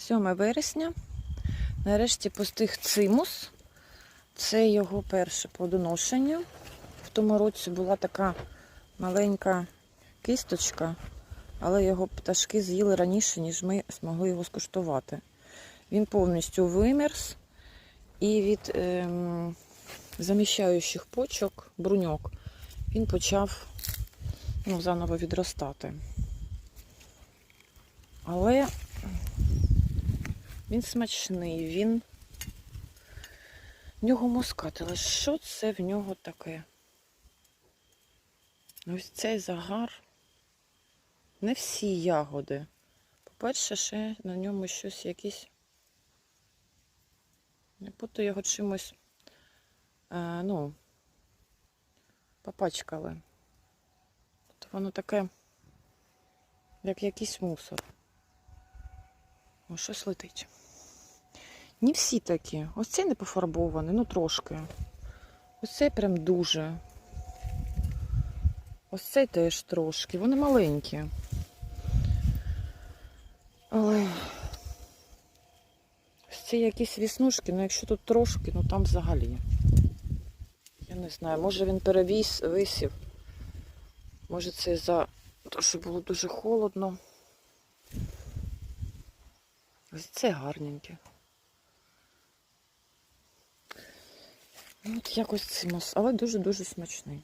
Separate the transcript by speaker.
Speaker 1: 7 вересня. Нарешті постиг цимус. Це його перше плодоношення. В тому році була така маленька кісточка, але його пташки з'їли раніше, ніж ми змогли його скуштувати. Він повністю вимерз і від ем, заміщаючих почок, бруньок, він почав ну, заново відростати. Але він смачний, він. В нього мускат, але що це в нього таке? Ось цей загар. Не всі ягоди. По-перше, ще на ньому щось якісь. Я буду його чимось, е, ну, попачкали. От воно таке, як якийсь мусор. О, щось летить. Не всі такі. Ось цей не пофарбований, ну трошки. Ось цей прям дуже. Ось цей теж трошки. Вони маленькі. Але ось це якісь віснушки, ну якщо тут трошки, ну там взагалі. Я не знаю, може він перевіз, висів. Може це за те, що було дуже холодно. Ось це гарненьке. От якось цимос, але дуже-дуже смачний.